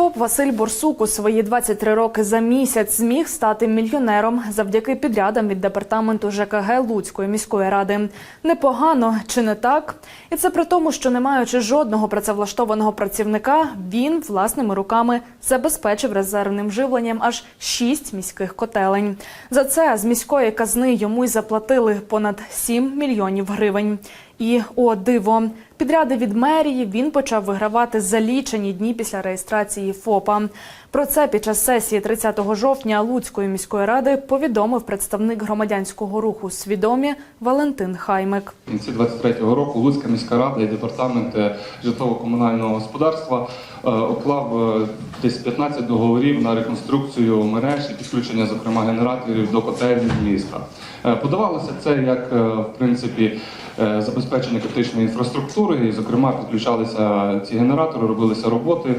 ФОП Василь Борсук у свої 23 роки за місяць зміг стати мільйонером завдяки підрядам від департаменту ЖКГ Луцької міської ради. Непогано чи не так? І це при тому, що не маючи жодного працевлаштованого працівника, він власними руками забезпечив резервним живленням аж шість міських котелень. За це з міської казни йому й заплатили понад 7 мільйонів гривень. І о диво, підряди від мерії він почав вигравати за лічені дні після реєстрації ФОПа. Про це під час сесії 30 жовтня Луцької міської ради повідомив представник громадянського руху свідомі Валентин Хаймик. Кінці 23-го року Луцька міська рада і департамент е, житлово-комунального господарства е, уклав е, десь 15 договорів на реконструкцію мереж і підключення, зокрема, генераторів до котельні міста. Е, Подавалося це як е, в принципі е, забезпечення критичної інфраструктури, і, зокрема, підключалися ці генератори, робилися роботи.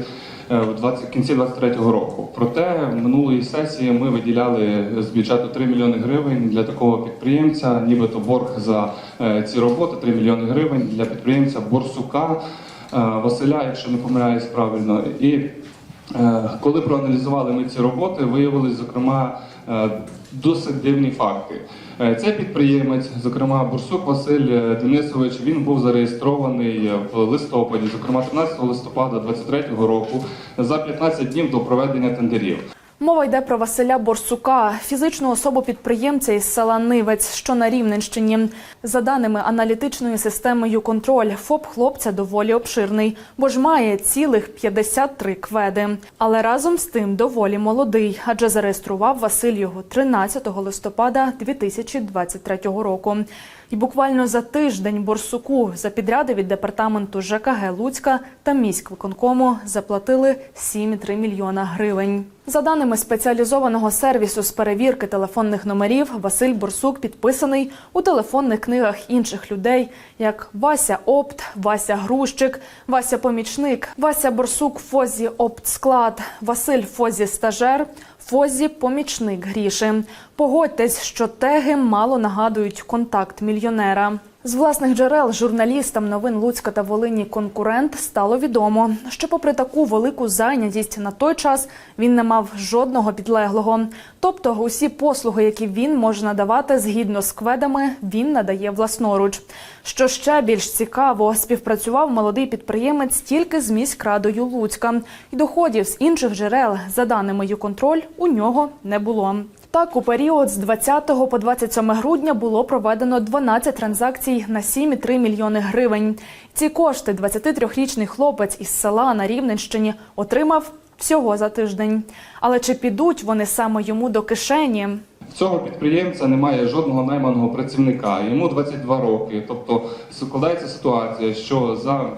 е, В 20 кінці 23-го року. Проте минулої сесії ми виділяли з бюджету 3 мільйони гривень для такого підприємця, нібито борг за е, ці роботи 3 мільйони гривень для підприємця Борсука е, Василя, якщо не помиляюсь правильно. І коли проаналізували ми ці роботи, виявились, зокрема, досить дивні факти. Е, Цей підприємець, зокрема Бурсук Василь е, Денисович, він був зареєстрований в листопаді, зокрема 13 листопада 2023 року, за 15 днів до проведення тендерів. Мова йде про Василя Борсука, фізичну особу підприємця із села Нивець, що на Рівненщині. За даними аналітичної системи «Юконтроль», ФОП хлопця доволі обширний, бо ж має цілих 53 кведи. Але разом з тим доволі молодий, адже зареєстрував Василь його 13 листопада 2023 року. І буквально за тиждень Борсуку за підряди від департаменту ЖКГ Луцька та міськвиконкому заплатили 7,3 мільйона гривень. За даними спеціалізованого сервісу з перевірки телефонних номерів, Василь Борсук підписаний у телефонних книгах інших людей, як Вася Опт, Вася Грущик, Вася Помічник, Вася Борсук Фозі Оптсклад, Василь Фозі Стажер, Фозі Помічник гріші. Погодьтесь, що теги мало нагадують контакт мільйонера. З власних джерел журналістам новин Луцька та Волині конкурент стало відомо, що попри таку велику зайнятість на той час він не мав жодного підлеглого. Тобто усі послуги, які він може надавати згідно з кведами, він надає власноруч. Що ще більш цікаво, співпрацював молодий підприємець тільки з міськрадою Луцька, і доходів з інших джерел, за даними «Юконтроль», у нього не було. Так, у період з 20 по 27 грудня було проведено 12 транзакцій на 7,3 мільйони гривень. Ці кошти 23-річний хлопець із села на Рівненщині отримав всього за тиждень. Але чи підуть вони саме йому до кишені? Цього підприємця немає жодного найманого працівника. Йому 22 роки. Тобто складається ситуація, що за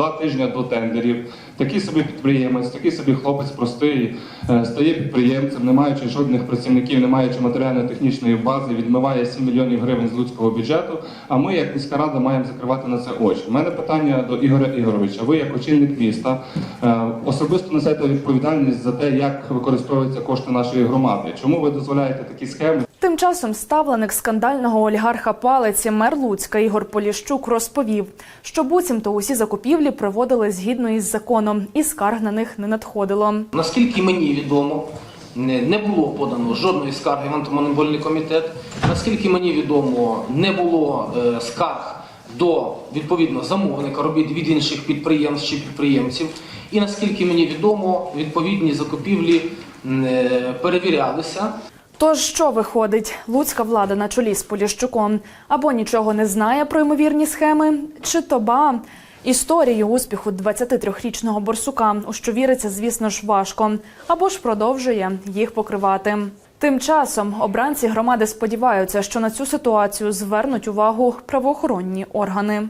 два тижні до тендерів такий собі підприємець, такий собі хлопець простий е, стає підприємцем, не маючи жодних працівників, не маючи матеріально-технічної бази, відмиває 7 мільйонів гривень з людського бюджету. А ми, як міська рада, маємо закривати на це очі. У мене питання до Ігоря Ігоровича. Ви, як очільник міста, е, особисто несете відповідальність за те, як використовуються кошти нашої громади. Чому ви дозволяєте такі схеми? Часом ставленик скандального олігарха палиці мер Луцька Ігор Поліщук розповів, що буцімто усі закупівлі проводили згідно із законом, і скарг на них не надходило. Наскільки мені відомо, не було подано жодної скарги в антимонопольний комітет. Наскільки мені відомо, не було е, скарг до відповідно замовника робіт від інших підприємств чи підприємців. І наскільки мені відомо, відповідні закупівлі е, перевірялися. Тож що виходить, луцька влада на чолі з Поліщуком або нічого не знає про ймовірні схеми, чи то ба історію успіху 23-річного борсука, у що віриться, звісно ж, важко, або ж продовжує їх покривати. Тим часом обранці громади сподіваються, що на цю ситуацію звернуть увагу правоохоронні органи.